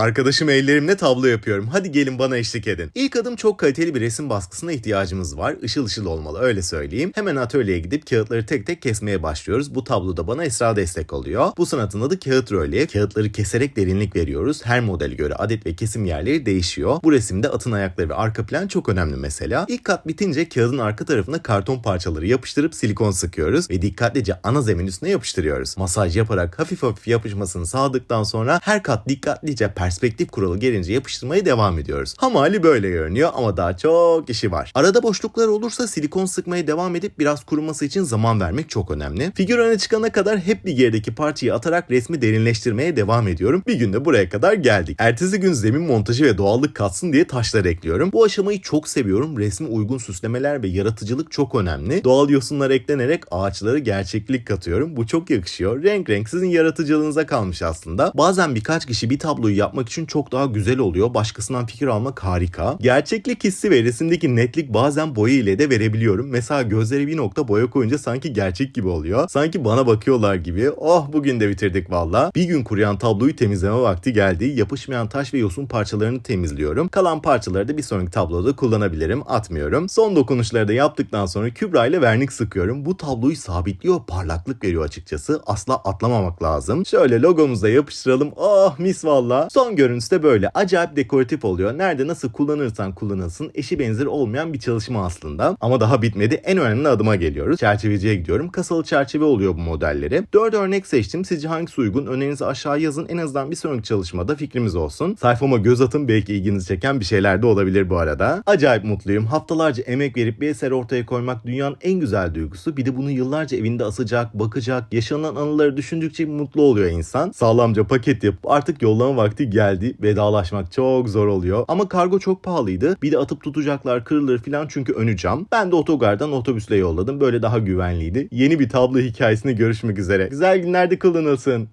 Arkadaşım ellerimle tablo yapıyorum. Hadi gelin bana eşlik edin. İlk adım çok kaliteli bir resim baskısına ihtiyacımız var. Işıl ışıl olmalı öyle söyleyeyim. Hemen atölyeye gidip kağıtları tek tek kesmeye başlıyoruz. Bu tabloda bana Esra destek oluyor. Bu sanatın adı kağıt rölye. Kağıtları keserek derinlik veriyoruz. Her modele göre adet ve kesim yerleri değişiyor. Bu resimde atın ayakları ve arka plan çok önemli mesela. İlk kat bitince kağıdın arka tarafına karton parçaları yapıştırıp silikon sıkıyoruz ve dikkatlice ana zemin üstüne yapıştırıyoruz. Masaj yaparak hafif hafif yapışmasını sağladıktan sonra her kat dikkatlice perspektif kuralı gelince yapıştırmaya devam ediyoruz. Hamali böyle görünüyor ama daha çok işi var. Arada boşluklar olursa silikon sıkmaya devam edip biraz kuruması için zaman vermek çok önemli. Figür öne çıkana kadar hep bir gerideki parçayı atarak resmi derinleştirmeye devam ediyorum. Bir günde buraya kadar geldik. Ertesi gün zemin montajı ve doğallık katsın diye taşlar ekliyorum. Bu aşamayı çok seviyorum. Resme uygun süslemeler ve yaratıcılık çok önemli. Doğal yosunlar eklenerek ağaçlara gerçeklik katıyorum. Bu çok yakışıyor. Renk renk sizin yaratıcılığınıza kalmış aslında. Bazen birkaç kişi bir tabloyu yapmak için çok daha güzel oluyor. Başkasından fikir almak harika. Gerçeklik hissi ve resimdeki netlik bazen boya ile de verebiliyorum. Mesela gözlere bir nokta boya koyunca sanki gerçek gibi oluyor. Sanki bana bakıyorlar gibi. Oh bugün de bitirdik valla. Bir gün kuruyan tabloyu temizleme vakti geldi. Yapışmayan taş ve yosun parçalarını temizliyorum. Kalan parçaları da bir sonraki tabloda kullanabilirim. Atmıyorum. Son dokunuşları da yaptıktan sonra kübra ile vernik sıkıyorum. Bu tabloyu sabitliyor, parlaklık veriyor açıkçası. Asla atlamamak lazım. Şöyle logomuzu da yapıştıralım. Oh mis valla. Son görüntüsü de böyle. Acayip dekoratif oluyor. Nerede nasıl kullanırsan kullanılsın eşi benzeri olmayan bir çalışma aslında. Ama daha bitmedi. En önemli adıma geliyoruz. Çerçeveciye gidiyorum. Kasalı çerçeve oluyor bu modelleri. 4 örnek seçtim. Sizce hangisi uygun? Önerinizi aşağı yazın. En azından bir sonraki çalışmada fikrimiz olsun. Sayfama göz atın. Belki ilginizi çeken bir şeyler de olabilir bu arada. Acayip mutluyum. Haftalarca emek verip bir eser ortaya koymak dünyanın en güzel duygusu. Bir de bunu yıllarca evinde asacak, bakacak, yaşanan anıları düşündükçe mutlu oluyor insan. Sağlamca paket yapıp artık yollama vakti geldi. Vedalaşmak çok zor oluyor. Ama kargo çok pahalıydı. Bir de atıp tutacaklar kırılır falan çünkü önü cam. Ben de otogardan otobüsle yolladım. Böyle daha güvenliydi. Yeni bir tablo hikayesinde görüşmek üzere. Güzel günlerde kullanılsın.